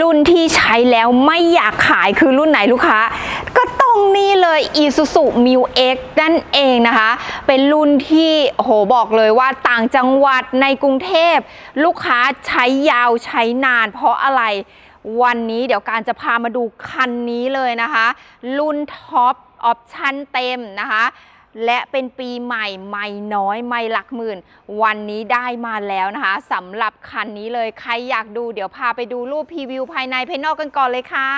รุ่นที่ใช้แล้วไม่อยากขายคือรุ่นไหนลูกค้า ก็ต้องนี่เลย Isuzu m u X นั่นเองนะคะ เป็นรุ่นที่โอ้โหบอกเลยว่าต่างจังหวัดในกรุงเทพ ลูกค้าใช้ยาวใช้นาน เพราะอะไรวันนี้เดี๋ยวการจะพามาดูคันนี้เลยนะคะ รุ่นท็อปออปชั่นเต็มนะคะ และเป็นปีใหม่ไม่น้อยไม่หลักหมื่น วันนี้ได้มาแล้วนะคะสำหรับคันนี้เลยใครอยากดูเดี๋ยวพาไปดูรูปพรีวิวภายในภายนอกกันก่อนเลยค่ะ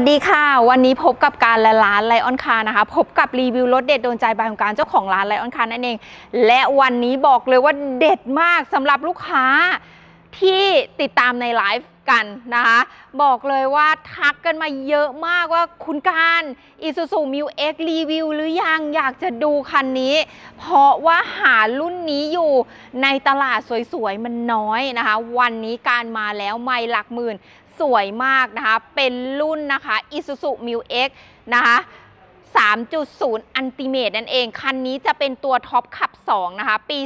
วัสดีค่ะ วันนี้พบกับการและร้านไลออนคานะคะ พบกับรีวิวรถเด็ดโดนใจบายของการเจ้าของร้านไลออนคานั่นเอง และวันนี้บอกเลยว่าเด็ดมากสำหรับลูกค้าที่ติดตามในไลฟ์กันนะคะ บอกเลยว่าทักกันมาเยอะมากว่าคุณการ Isuzu m u X รีวิวหรือยังอยากจะดูคันนี้ เพราะว่าหารุ่นนี้อยู่ในตลาดสวยๆ มันน้อยนะคะ วันนี้การมาแล้วไม่หลักหมื่น สวยมากนะคะ เป็นรุ่นนะคะ Isuzu m u X นะคะ3.0 Ultimate นั่นเอง คันนี้จะเป็นตัวท็อปขับ 2 นะคะ ปี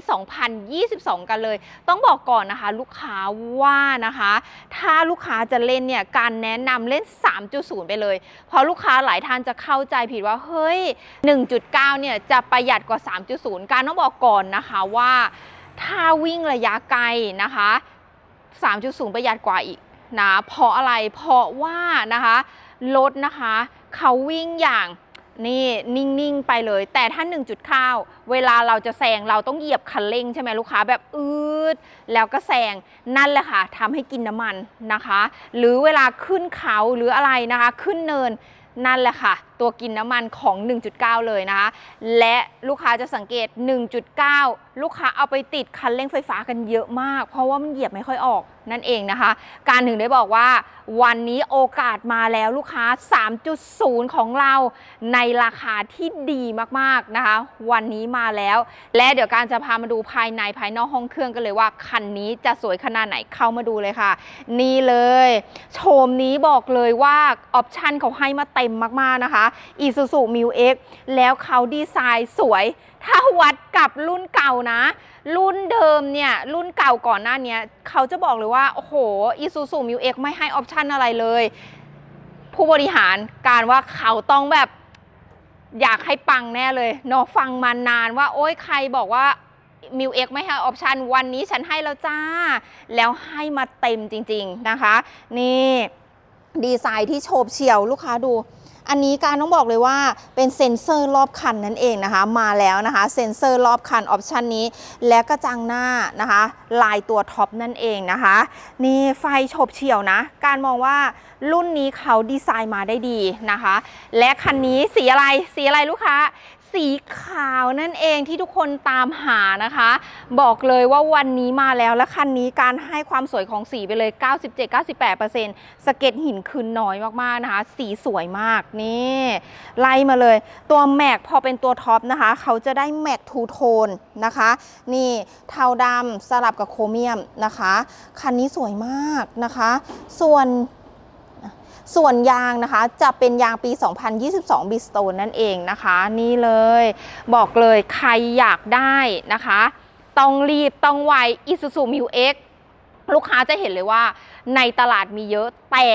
2022 กันเลย ต้องบอกก่อนนะคะ ลูกค้าว่านะคะ ถ้าลูกค้าจะเล่นเนี่ย การแนะนำเล่น 3.0 ไปเลย เพราะลูกค้าหลายท่านจะเข้าใจผิดว่า เฮ้ย 1.9 เนี่ย จะประหยัดกว่า 3.0 การต้องบอกก่อนนะคะว่า ถ้าวิ่งระยะไกลนะคะ 3.0 ประหยัดกว่าอีก นะเพราะอะไรเพราะว่านะคะรถนะคะเขาวิ่งอย่างนี่นิ่งๆไปเลย แต่ถ้า 1.9 เวลาเราจะแซงเราต้องเหยียบคันเร่งใช่ไหมลูกค้าแบบอืดแล้วก็แซงนั่นแหละค่ะทำให้กินน้ำมันนะคะ หรือเวลาขึ้นเขาหรืออะไรนะคะ ขึ้นเนินนั่นแหละค่ะ ตัวกินน้ำมันของ 1.9 เลยนะคะ และลูกค้าจะสังเกต 1.9 ลูกค้าเอาไปติดคันเร่งไฟฟ้ากันเยอะมาก เพราะว่ามันเหยียบไม่ค่อยออกนั่นเองนะคะ การถึงได้บอกว่า วันนี้โอกาสมาแล้วลูกค้า 3.0 ของเราในราคาที่ดีมากๆนะคะ วันนี้มาแล้ว และเดี๋ยวการจะพามาดูภายในภายนอกห้องเครื่องกันเลยว่า คันนี้จะสวยขนาดไหนเข้ามาดูเลยค่ะ นี่เลย โฉมนี้บอกเลยว่าออปชันเขาให้มาเต็มมากๆนะคะ Isuzu m u X แล้วเขาดีไซน์สวย ถ้าวัดกับรุ่นเก่านะ รุ่นเดิมเนี่ย รุ่นเก่าก่อนหน้าเนี้ยเขาจะบอกเลยว่า โอ้โห Isuzu m u X ไม่ให้ออปชันอะไรเลย ผู้บริหารการว่าเขาต้องแบบอยากให้ปังแน่เลยเนาะฟังมานานว่า โอ้ยใครบอกว่ามิวเอ็กไม่ให้ออปชันวันนี้ฉันให้แล้วจ้า แล้วให้มาเต็มจริง ๆนะคะ นี่ ดีไซน์ที่โฉบเฉี่ยวลูกค้าดู อันนี้การต้องบอกเลยว่าเป็นเซ็นเซอร์รอบคันนั่นเองนะคะ มาแล้วนะคะเซ็นเซอร์รอบคันออปชันนี้ และกระจังหน้านะคะ ลายตัวท็อปนั่นเองนะคะ นี่ไฟโฉบเฉี่ยวนะ การมองว่ารุ่นนี้เขาดีไซน์มาได้ดีนะคะ และคันนี้สีอะไรสีอะไรลูกค้า สีขาวนั่นเองที่ทุกคนตามหานะคะ บอกเลยว่าวันนี้มาแล้วและคันนี้การให้ความสวยของสีไปเลย 97-98%สเก็ดหินคืนน้อยมากๆนะคะ สีสวยมากนี่ไล่มาเลย ตัวแม็กพอเป็นตัวท็อปนะคะ เขาจะได้แม็กทูโทนนะคะ นี่เทาดำสลับกับโครเมียมนะคะ คันนี้สวยมากนะคะ ส่วน ส่วนยางนะคะจะเป็นยางปี 2022 b i s t o n e นั่นเองนะคะ นี่เลยบอกเลยใครอยากได้นะคะ ต้องรีบต้องไว Isuzu m u X ลูกค้าจะเห็นเลยว่าในตลาดมีเยอะแต่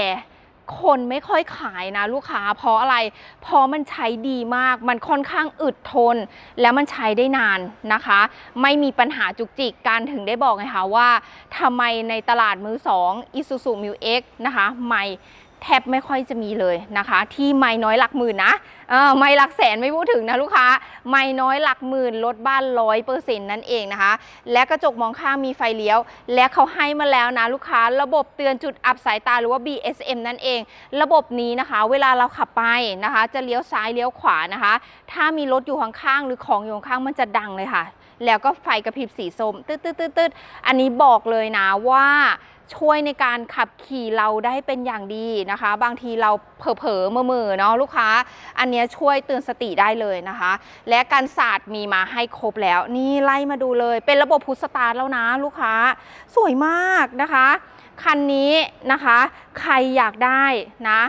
คนไม่ค่อยขายนะลูกค้าเพราะอะไร เพราะมันใช้ดีมาก มันค่อนข้างอึดทน แล้วมันใช้ได้นานนะคะ ไม่มีปัญหาจุกจิกการถึงได้บอกไงคะว่าทำไมในตลาดมือสอง Isuzu m u X นะคะใหม่ แทบไม่ค่อยจะมีเลยนะคะ ที่ไม่น้อยหลักหมื่นนะไม่หลักแสนไม่พูดถึงนะลูกค้า ไม่น้อยหลักหมื่นรถบ้านร้อยเปอร์เซ็นต์นั่นเองนะคะ และกระจกมองข้างมีไฟเลี้ยว และเขาให้มาแล้วนะลูกค้า ระบบเตือนจุดอับสายตาหรือว่า BSM นั่นเอง ระบบนี้นะคะ เวลาเราขับไปนะคะ จะเลี้ยวซ้ายเลี้ยวขวานะคะ ถ้ามีรถอยู่ข้างๆหรือของอยู่ข้างมันจะดังเลยค่ะ แล้วก็ไฟกระพริบสีส้มตืดตืดตืดตืดอันนี้บอกเลยนะว่า ช่วยในการขับขี่เราได้เป็นอย่างดีนะคะ บางทีเราเผลอๆเมื่อๆเนาะลูกค้า อันเนี้ยช่วยเตือนสติได้เลยนะคะ และการศาสตร์มีมาให้ครบแล้ว นี่ไล่มาดูเลย เป็นระบบพุทสตาร์ทแล้วนะลูกค้าสวยมากนะคะ คันนี้นะคะ ใครอยากได้นะ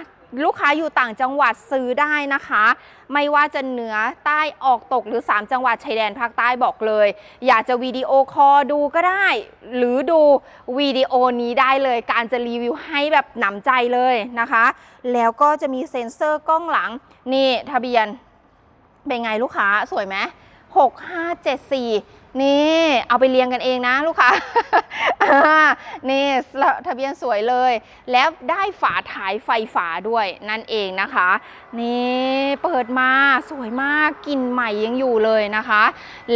ลูกค้าอยู่ต่างจังหวัดซื้อได้นะคะ ไม่ว่าจะเหนือใต้ออกตกหรือ 3 จังหวัดชายแดนภาคใต้บอกเลย อยากจะวิดีโอคอลดูก็ได้ หรือดูวิดีโอนี้ได้เลย การจะรีวิวให้แบบหนำใจเลยนะคะ แล้วก็จะมีเซ็นเซอร์กล้องหลัง นี่ทะเบียน เป็นไงลูกค้าสวยไหมหกห้าเจ็ดสี่ นี่เอาไปเรียงกันเองนะลูกค้าานี่ทะเบียนสวยเลย แล้วได้ฝาท้ายไฟฝาด้วยนั่นเองนะคะ นี่เปิดมาสวยมากกลิ่นใหม่ยังอยู่เลยนะคะ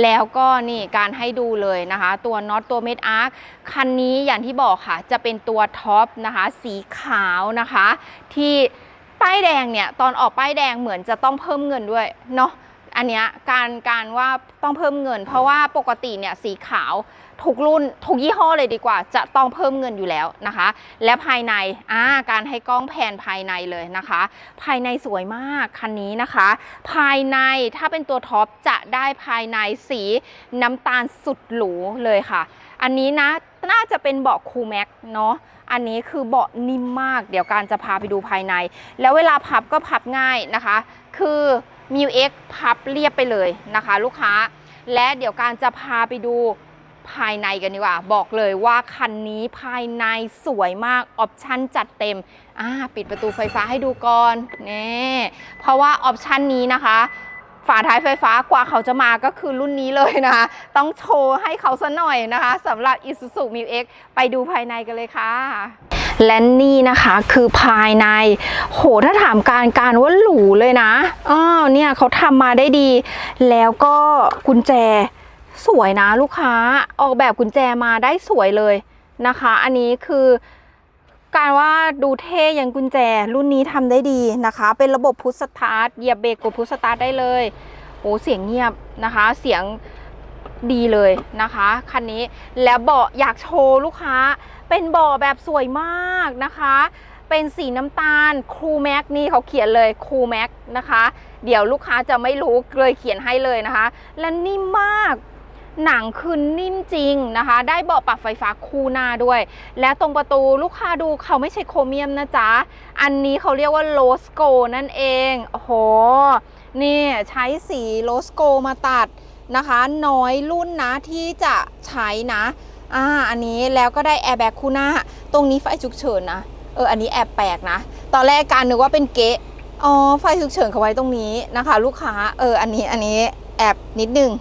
แล้วก็นี่การให้ดูเลยนะคะ ตัวน็อตตัวเม็ดอาร์คคันนี้อย่างที่บอกค่ะ จะเป็นตัวท็อปนะคะ สีขาวนะคะ ที่ป้ายแดงเนี่ย ตอนออกป้ายแดงเหมือนจะต้องเพิ่มเงินด้วยเนาะ อันเนี้ยการการว่าต้องเพิ่มเงิน เพราะว่าปกติเนี่ยสีขาวทุกรุ่นทุกยี่ห้อเลยดีกว่า จะต้องเพิ่มเงินอยู่แล้วนะคะ และภายในอ่าการให้กล้องแผนภายในเลยนะคะ ภายในสวยมากคันนี้นะคะ ภายในถ้าเป็นตัวท็อปจะได้ภายในสีน้ำตาลสุดหรูเลยค่ะ อันนี้นะน่าจะเป็นเบาะคูแม็กเนาะอันนี้คือเบาะนิ่มมาก เดี๋ยวการจะพาไปดูภายใน แล้วเวลาพับก็พับง่ายนะคะ คือ m ิวเอ็กพับเรียบไปเลยนะคะ ลูกค้า และเดี๋ยวการจะพาไปดูภายในกันดีกว่า บอกเลยว่าคันนี้ภายในสวยมากออปชั่นจัดเต็มอ่าปิดประตูไฟฟ้าให้ดูก่อนนี่เพราะว่าออปชั่นนี้นะคะ ฝาท้ายไฟฟ้ากว่าเขาจะมาก็คือรุ่นนี้เลยนะคะ ต้องโชว์ให้เขาซะหน่อยนะคะสำหรับ Isuzu m ิวเไปดูภายในกันเลยค่ะ และนี่นะคะคือภายใน โหถ้าถามการการว่าหรูเลยนะอ้าวเนี่ยเขาทำมาได้ดี แล้วก็กุญแจสวยนะลูกค้าออกแบบกุญแจมาได้สวยเลยนะคะ อันนี้คือการว่าดูเท่ยังกุญแจรุ่นนี้ทำได้ดีนะคะ เป็นระบบพุทสตาร์ทเหยียบเบรกกดพุทสตาร์ทได้เลยโอ้เสียงเงียบนะคะ เสียงดีเลยนะคะคันนี้แล้วเบาะอยากโชว์ลูกค้า เป็นบาะแบบสวยมากนะคะ เป็นสีน้ำตาลครูแม็กนี่เขาเขียนเลยครูแม็กนะคะ เดี๋ยวลูกค้าจะไม่รู้เลยเขียนให้เลยนะคะ และนิ่มมากหนังคือนิ่มจริงนะคะ ได้เบาะปรับไฟฟ้าคู่หน้าด้วย และตรงประตูลูกค้าดูเขาไม่ใช่โครเมียมนะจ๊ะ อันนี้เขาเรียกว่าโลสโกนั่นเอง โอ้โห นี่ใช้สีโลสโกมาตัดนะคะ น้อยรุ่นนะที่จะใช้นะ อ่าอันนี้แล้วก็ได้แอร์แบ็กคู่หน้า ตรงนี้ไฟฉุกเฉินนะเอออันนี้แอบแปลกนะ ตอนแรกการนึกว่าเป็นเก๊ะอ๋อไฟฉุกเฉินเขาไว้ตรงนี้นะคะ ลูกค้าเอออันนี้อันนี้แอบนิดนึง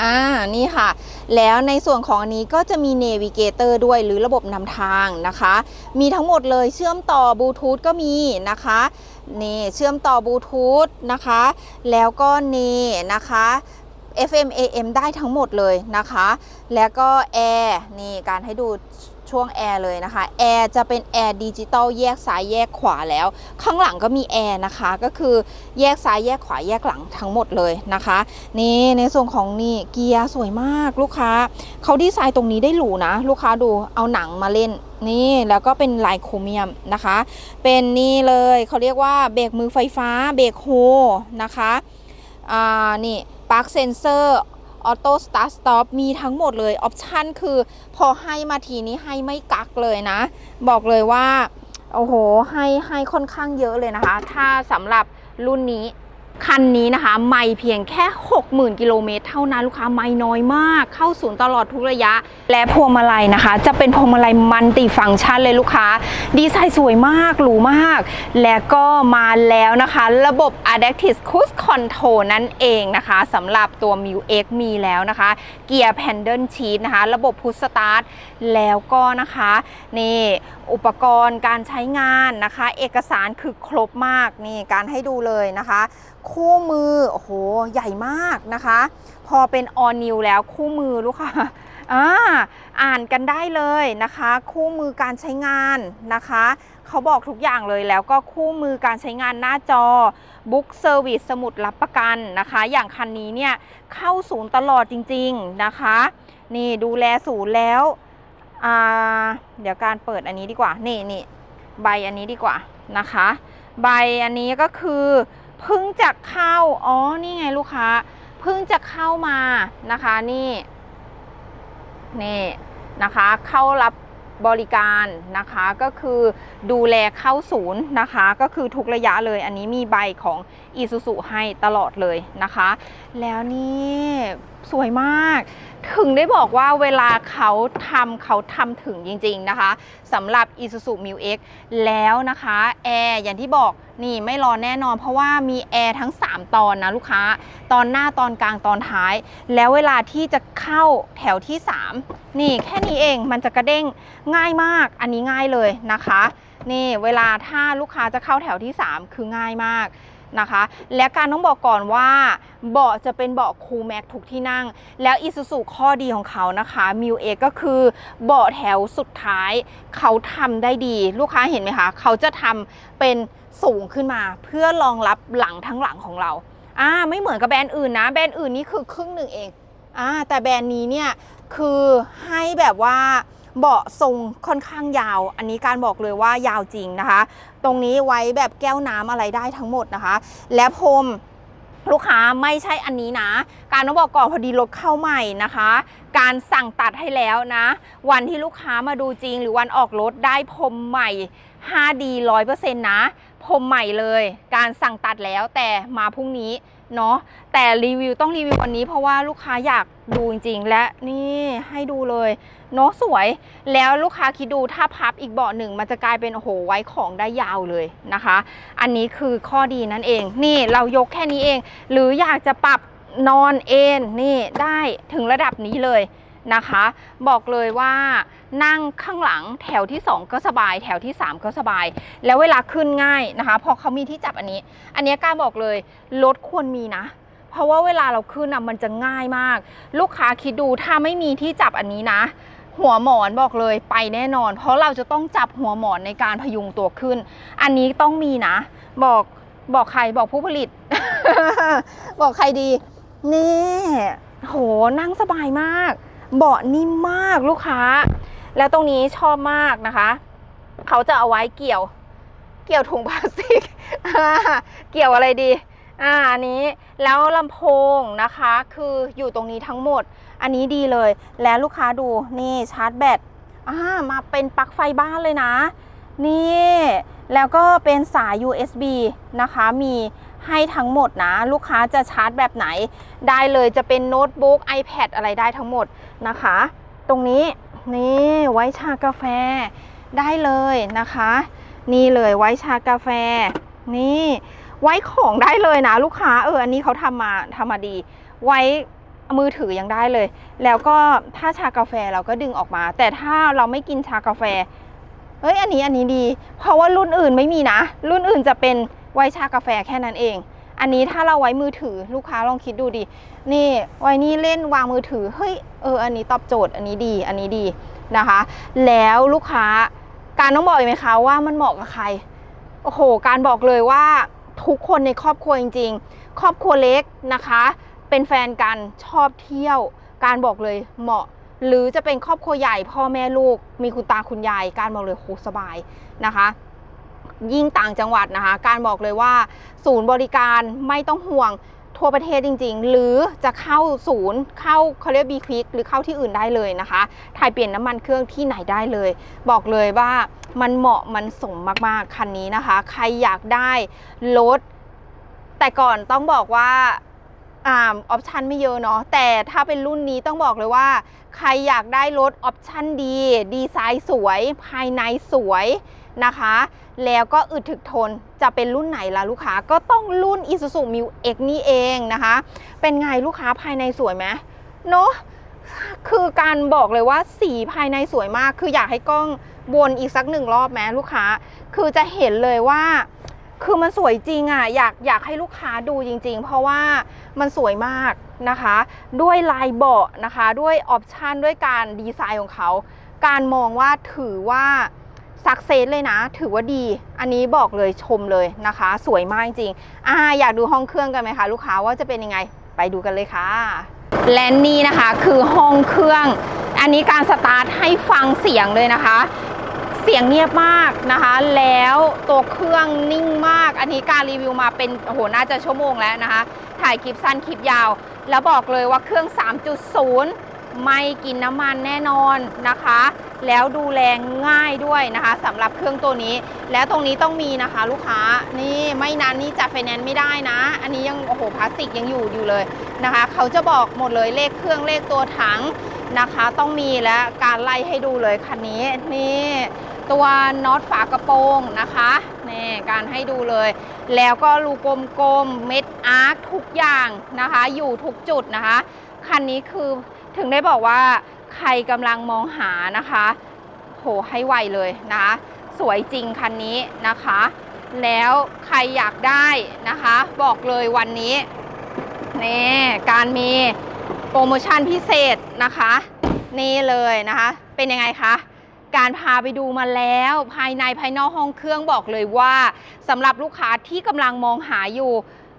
อ่านี่ค่ะ แล้วในส่วนของอันนี้ก็จะมี n นวิเกเตอร์ด้วยหรือระบบนำทางนะคะ มีทั้งหมดเลยเชื่อมต่อบลูทูธก็มีนะคะนี่เชื่อมต่อบลูทูธนะคะ แล้วก็นี่นะคะ FM AM ได้ทั้งหมดเลยนะคะ แล้วก็แอร์นี่การให้ดูช่วงแอร์เลยนะคะ แอร์จะเป็นแอร์ดิจิตอลแยกซ้ายแยกขวาแล้ว ข้างหลังก็มีแอร์นะคะ ก็คือแยกซ้ายแยกขวาแยกหลังทั้งหมดเลยนะคะ นี่ในส่วนของนี่เกียร์สวยมากลูกค้า เขาดีไซน์ตรงนี้ได้หรูนะ ลูกค้าดูเอาหนังมาเล่นนี่แล้วก็เป็นลายโครเมียมนะคะ เป็นนี่เลยเขาเรียกว่าเบรกมือไฟฟ้าเบรกโฮนะคะอ่านี่ ลั๊กเซนเซอร์ออโต้สตาร์ทสต็อปมีทั้งหมดเลย ออปชันคือพอให้มาทีนี้ให้ไม่กักเลยนะ บอกเลยว่า โอ้โห ให้ให้ค่อนข้างเยอะเลยนะคะ ถ้าสำหรับรุ่นนี้ คันนี้นะคะ ไม่เพียงแค่ 60,000 กิโลเมตรเท่านั้นลูกค้าไม่น้อยมาก เข้าศูนย์ตลอดทุกระยะ และพวงมาลัยนะคะ จะเป็นพวงมาลัยมัลติฟังก์ชันเลยลูกค้า ดีไซน์สวยมากหรูมาก และก็มาแล้วนะคะ ระบบ Adaptive Cruise Control นั่นเองนะคะสำหรับตัว m i u X มีแล้วนะคะ เกียร์แพนเดิลชีตนะคะ ระบบพุชสตาร์ทแล้วก็นะคะนี่อุปกรณ์การใช้งานนะคะ เอกสารคือครบมากนี่การให้ดูเลยนะคะคู่มือ โอ้โห ใหญ่มากนะคะ พอเป็นออนิวแล้วคู่มือลูกค้าอ่าอ่านกันได้เลยนะคะ คู่มือการใช้งานนะคะ เขาบอกทุกอย่างเลยแล้วก็คู่มือการใช้งานหน้าจอบุ๊กเซอร์วิสสมุดรับประกันนะคะ อย่างคันนี้เนี่ยเข้าศูนย์ตลอดจริง ๆนะคะ นี่ดูแลศูนย์แล้วอ่าเดี๋ยวการเปิดอันนี้ดีกว่า นี่นี่ใบอันนี้ดีกว่านะคะ ใบอันนี้ก็คือ เพิ่งจะเข้า อ๋อ นี่ไงลูกค้า เพิ่งจะเข้ามานะคะ นี่ นี่นะคะ เข้ารับบริการนะคะ ก็คือดูแลเข้าศูนย์นะคะ ก็คือทุกระยะเลย อันนี้มีใบของ i s u z u ให้ตลอดเลยนะคะ แล้วนี่สวยมาก ถึงได้บอกว่าเวลาเขาทำเขาทำถึงจริง ๆนะคะสำหรับ Isuzu m u X แล้วนะคะแอร์อย่างที่บอกนี่ไม่รอแน่นอน เพราะว่ามีแอร์ทั้ง 3 ตอนนะลูกค้า ตอนหน้าตอนกลางตอนท้าย แล้วเวลาที่จะเข้าแถวที่ 3 นี่แค่นี้เองมันจะกระเด้งง่ายมากอันนี้ง่ายเลยนะคะ นี่เวลาถ้าลูกค้าจะเข้าแถวที่ 3 คือง่ายมาก นะคะ และการต้องบอกก่อนว่าเบาะจะเป็นเบาะคูลแม็กทุกที่นั่ง แล้วอิซูซูข้อดีของเขานะคะมิวเอก็คือเบาะแถวสุดท้าย เขาทำได้ดีลูกค้าเห็นไหมคะ เขาจะทำเป็นสูงขึ้นมา เพื่อรองรับหลังทั้งหลังของเราอ่าไม่เหมือนกับแบรนด์อื่นนะแบรนด์อื่นนี่คือครึ่งหนึ่งเองอ่าแต่แบรนด์นี้เนี่ยคือให้แบบว่า เบาะทรงค่อนข้างยาว อันนี้การบอกเลยว่ายาวจริงนะคะ ตรงนี้ไว้แบบแก้วน้ำอะไรได้ทั้งหมดนะคะ และพรมลูกค้าไม่ใช่อันนี้นะ การต้องบอกก่อนพอดีรถเข้าใหม่นะคะ การสั่งตัดให้แล้วนะ วันที่ลูกค้ามาดูจริง หรือวันออกรถได้พรมใหม่ 5D 100%นะพรมใหม่เลย การสั่งตัดแล้วแต่มาพรุ่งนี้ เนาะแต่รีวิวต้องรีวิววันนี้เพราะว่าลูกค้าอยากดูจริงๆ และนี่ให้ดูเลยเนาะสวยแล้วลูกค้าคิดดูถ้าพับอีกเบาะหนึ่งมันจะกลายเป็นโอ้โหไว้ของได้ยาวเลยนะคะ อันนี้คือข้อดีนั่นเอง นี่เรายกแค่นี้เอง หรืออยากจะปรับนอนเอนนี่ได้ถึงระดับนี้เลย นะคะ บอกเลยว่านั่งข้างหลังแถวที่ 2 ก็สบาย แถวที่ 3 ก็สบาย แล้วเวลาขึ้นง่ายนะคะ พอเขามีที่จับอันนี้ อันนี้กล้ารบอกเลยรถควรมีนะ เพราะว่าเวลาเราขึ้นนะมันจะง่ายมาก ลูกค้าคิดดูถ้าไม่มีที่จับอันนี้นะหัวหมอนบอกเลยไปแน่นอน เพราะเราจะต้องจับหัวหมอนในการพยุงตัวขึ้น อันนี้ต้องมีนะ บอกบอกใครบอกผู้ผลิต บอกใครดี นี่โหนั่งสบายมาก เบาะนิ่มมากลูกค้า แล้วตรงนี้ชอบมากนะคะ เขาจะเอาไว้เกี่ยว เกี่ยวถุงพลาสติก เกี่ยวอะไรดี อ่าอันนี้แล้วลำโพงนะคะ คืออยู่ตรงนี้ทั้งหมด อันนี้ดีเลย แล้วลูกค้าดูนี่ชาร์จแบตอ่ามาเป็นปลั๊กไฟบ้านเลยนะ นี่ แล้วก็เป็นสาย USB นะคะ มีให้ทั้งหมดนะ ลูกค้าจะชาร์จแบบไหน ได้เลยจะเป็นโน้ตบุ๊ก iPad อะไรได้ทั้งหมดนะคะ ตรงนี้นี่ไว้ชากาแฟได้เลยนะคะ นี่เลยไว้ชากาแฟ นี่ ไว้ของได้เลยนะ ลูกค้าเอออันนี้เขาทำมาทำมาดี ไว้มือถือยังได้เลย แล้วก็ถ้าชากาแฟเราก็ดึงออกมา แต่ถ้าเราไม่กินชากาแฟ เฮ้ยอันนี้อันนี้ดี เพราะว่ารุ่นอื่นไม่มีนะ รุ่นอื่นจะเป็นไวชากาแฟแค่นั้นเอง อันนี้ถ้าเราไว้มือถือลูกค้าลองคิดดูดิ นี่ไว้นี่เล่นวางมือถือ เฮ้ยเอออันนี้ตอบโจทย์อันนี้ดี อันนี้ดีนะคะ แล้วลูกค้าการต้องบอกอีกไหมคะว่ามันเหมาะกับใคร โอ้โห การบอกเลยว่าทุกคนในครอบครัวจริง ๆ ครอบครัวเล็กนะคะ เป็นแฟนกันชอบเที่ยว การบอกเลยเหมาะ หรือจะเป็นครอบครัวใหญ่พ่อแม่ลูก มีคุณตาคุณยายการบอกเลยโหสบายนะคะยิ่งต่างจังหวัดนะคะ การบอกเลยว่า ศูนย์บริการไม่ต้องห่วงทั่วประเทศจริง ๆ หรือจะเข้าศูนย์เข้าเขาเรียกบีควิกหรือเข้าที่อื่นได้เลยนะคะถ่ายเปลี่ยนน้ำมันเครื่องที่ไหนได้เลย บอกเลยว่ามันเหมาะมันสมมากๆคันนี้นะคะ ใครอยากได้รถแต่ก่อนต้องบอกว่า อ่าออปชันไม่เยอะเนาะแต่ถ้าเป็นรุ่นนี้ต้องบอกเลยว่า ใครอยากได้รถออปชันดี ดีไซน์สวย ภายในสวยนะคะ แล้วก็อึดถึกทนจะเป็นรุ่นไหนล่ะลูกค้าก็ต้องรุ่น Isuzu m u X นี่เองนะคะ เป็นไงลูกค้าภายในสวยไหมเนาะคือการบอกเลยว่าสีภายในสวยมาก คืออยากให้กล้องวนอีกสักหนึ่งรอบไหมลูกค้า คือจะเห็นเลยว่า คือมันสวยจริงอะ่ะอยากอยากให้ลูกค้าดูจริง ๆ เพราะว่ามันสวยมากนะคะ ด้วยลายเบาะนะคะ ด้วยออปชันด้วยการดีไซน์ของเขา การมองว่าถือว่าสักเซสเลยนะ ถือว่าดี อันนี้บอกเลยชมเลยนะคะ สวยมากจริงๆอ่าอยากดูห้องเครื่องกันไหมคะ ลูกค้าว่าจะเป็นยังไงไปดูกันเลยค่ะ และนี่นะคะคือห้องเครื่อง อันนี้การสตาร์ทให้ฟังเสียงเลยนะคะ เสียงเงียบมากนะคะ แล้วตัวเครื่องนิ่งมาก อันนี้การรีวิวมาเป็นโอ้โหน่าจะชั่วโมงแล้วนะคะ ถ่ายคลิปสั้นคลิปยาว แล้วบอกเลยว่าเครื่อง 3.0 ไม่กินน้ำมันแน่นอนนะคะ แล้วดูแลง่ายด้วยนะคะสำหรับเครื่องตัวนี้ แล้วตรงนี้ต้องมีนะคะ ลูกค้านี่ไม่นานนี่จะไฟแนนซ์ไม่ได้นะ อันนี้ยังโอ้โหพลาสติกยังอยู่อยู่เลยนะคะ เขาจะบอกหมดเลยเลขเครื่องเลขตัวถังนะคะ ต้องมีและการไล่ให้ดูเลยคันนี้นี่ ตัวน็อตฝากระโปรงนะคะนี่การให้ดูเลย แล้วก็รูกลมๆเม็ดอาร์คทุกอย่างนะคะ อยู่ทุกจุดนะคะ คันนี้คือถึงได้บอกว่าใครกำลังมองหานะคะ โหให้ไวเลยนะคะสวยจริงคันนี้นะคะ แล้วใครอยากได้นะคะ บอกเลยวันนี้นี่การมีโปรโมชั่นพิเศษนะคะ นี่เลยนะคะ เป็นยังไงคะ การพาไปดูมาแล้ว ภายในภายนอกห้องเครื่องบอกเลยว่าสำหรับลูกค้าที่กำลังมองหาอยู่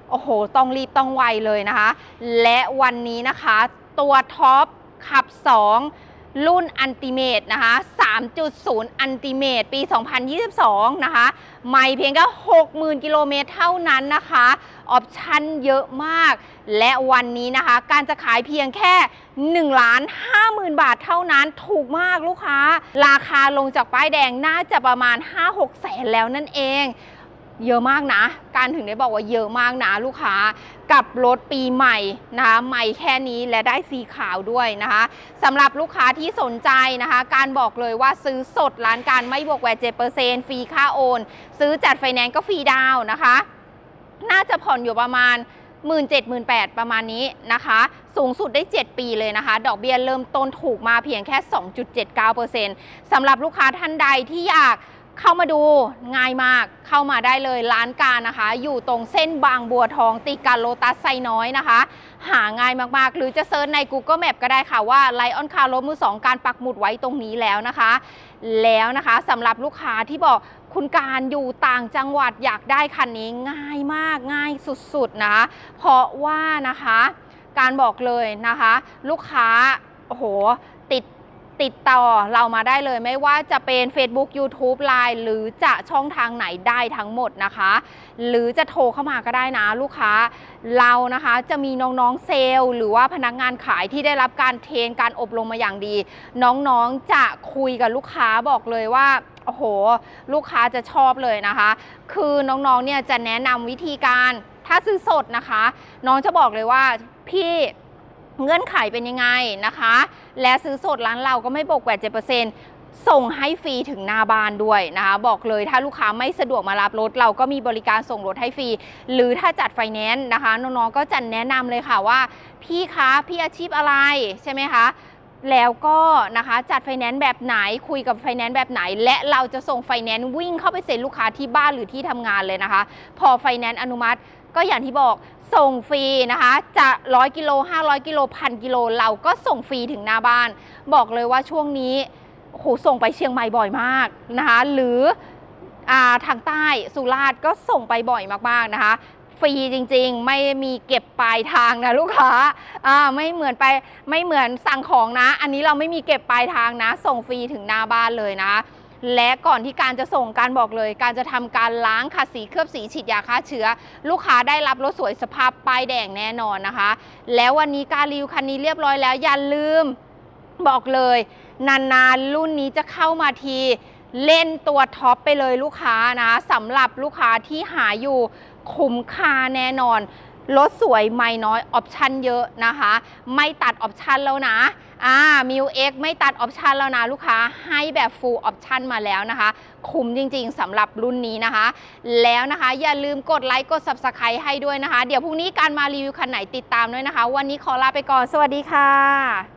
โอ้โห ต้องรีบต้องไวเลยนะคะ และวันนี้นะคะ ตัวท็อปขับ 2 รุ่นอันติเมตนะคะ 3.0 อันติเมตปี 2022 นะคะ ไม่เพียงแค่60,000 กิโลเมตรเท่านั้นนะคะ ออปชั่นเยอะมาก และวันนี้นะคะ การจะขายเพียงแค่1ล้าน50,000 บาทเท่านั้นถูกมากลูกค้า ราคาลงจากป้ายแดงน่าจะประมาณ 5-6แสนแล้วนั่นเอง เยอะมากนะ การถึงได้บอกว่าเยอะมากนะลูกค้า กับรถปีใหม่นะคะใหม่แค่นี้และได้สีขาวด้วยนะคะสำหรับลูกค้าที่สนใจนะคะ การบอกเลยว่าซื้อสดร้านการไม่บวกแวด7%ฟรีค่าโอน ซื้อจัดไฟแนนซ์ก็ฟรีดาวนะคะ น่าจะผ่อนอยู่ประมาณ1 7 0 0 0 8ประมาณนี้นะคะ สูงสุดได้ 7 ปีเลยนะคะ ดอกเบี้ยเริ่มต้นถูกมาเพียงแค่ 2.79%สำหรับลูกค้าท่านใดที่อยาก เข้ามาดูง่ายมากเข้ามาได้เลยร้านการนะคะ อยู่ตรงเส้นบางบัวทองติดกันโลตัสไซน้อยนะคะ หาง่ายมากๆ หรือจะเซิร์ชใน Google Map ก็ได้ค่ะว่าไลออนคาร์รถมือสองการปักหมุดไว้ตรงนี้แล้วนะคะ แล้วนะคะสำหรับลูกค้าที่บอกคุณการอยู่ต่างจังหวัดอยากได้คันนี้ง่ายมากง่ายสุดๆนะคะเพราะว่านะคะ การบอกเลยนะคะ ลูกค้าโอ้โหติด ติดต่อเรามาได้เลยไม่ว่าจะเป็น Facebook YouTube Line หรือจะช่องทางไหนได้ทั้งหมดนะคะ หรือจะโทรเข้ามาก็ได้นะลูกค้าเรานะคะจะมีน้องๆเซลล์หรือว่าพนักงานขายที่ได้รับการเทรนการอบรมมาอย่างดี น้องๆจะคุยกับลูกค้าบอกเลยว่าโอ้โห ลูกค้าจะชอบเลยนะคะ คือน้องๆเนี่ยจะแนะนำวิธีการถ้าซื้อสดนะคะ น้องจะบอกเลยว่าพี่ เงื่อนไขเป็นยังไงนะคะ และซื้อสดร้านเราก็ไม่บวกแวด7%ส่งให้ฟรีถึงหน้าบ้านด้วยนะคะ บอกเลยถ้าลูกค้าไม่สะดวกมารับรถ เราก็มีบริการส่งรถให้ฟรี หรือถ้าจัดไฟแนนซ์นะคะ น้องๆก็จะแนะนำเลยค่ะว่า พี่คะพี่อาชีพอะไรใช่ไหมคะแล้วก็นะคะจัดไฟแนนซ์แบบไหนคุยกับไฟแนนซ์แบบไหน และเราจะส่งไฟแนนซ์วิ่งเข้าไปเซ็นลูกค้าที่บ้านหรือที่ทำงานเลยนะคะ พอไฟแนนซ์อนุมัติก็อย่างที่บอก ส่งฟรีนะคะจะ100กิโล500 กิโลพันกิโลเราก็ส่งฟรีถึงหน้าบ้าน บอกเลยว่าช่วงนี้โหส่งไปเชียงใหม่บ่อยมากนะคะหรืออ่าทางใต้สุราษฎร์ก็ส่งไปบ่อยมากๆนะคะฟรีจริงๆ ไม่มีเก็บปลายทางนะลูกค้าอ่าไม่เหมือนไปไม่เหมือนสั่งของนะ อันนี้เราไม่มีเก็บปลายทางนะ ส่งฟรีถึงหน้าบ้านเลยนะ และก่อนที่การจะส่งการบอกเลย การจะทำการล้างขัดสีเคลือบสีฉีดยาฆ่าเชื้อ ลูกค้าได้รับรถสวยสภาพป้ายแดงแน่นอนนะคะ แล้ววันนี้การรีวิวคันนี้เรียบร้อยแล้วอย่าลืมบอกเลย นานๆ รุ่นนี้จะเข้ามาทีเล่นตัวท็อปไปเลยลูกค้านะสำหรับลูกค้าที่หาอยู่คุ้มค่าแน่นอนรถสวยไม่น้อยออปชันเยอะนะคะ ไม่ตัดออปชันแล้วนะ อ่ามิวเอ็กไม่ตัดออปชันแล้วนะลูกค้าให้แบบฟูลออปชันมาแล้วนะคะ คุ้มจริงๆสำหรับรุ่นนี้นะคะ แล้วนะคะอย่าลืมกดไลค์กด Subscribe ให้ด้วยนะคะ เดี๋ยวพรุ่งนี้การมารีวิวคันไหนติดตามด้วยนะคะ วันนี้ขอลาไปก่อน สวัสดีค่ะ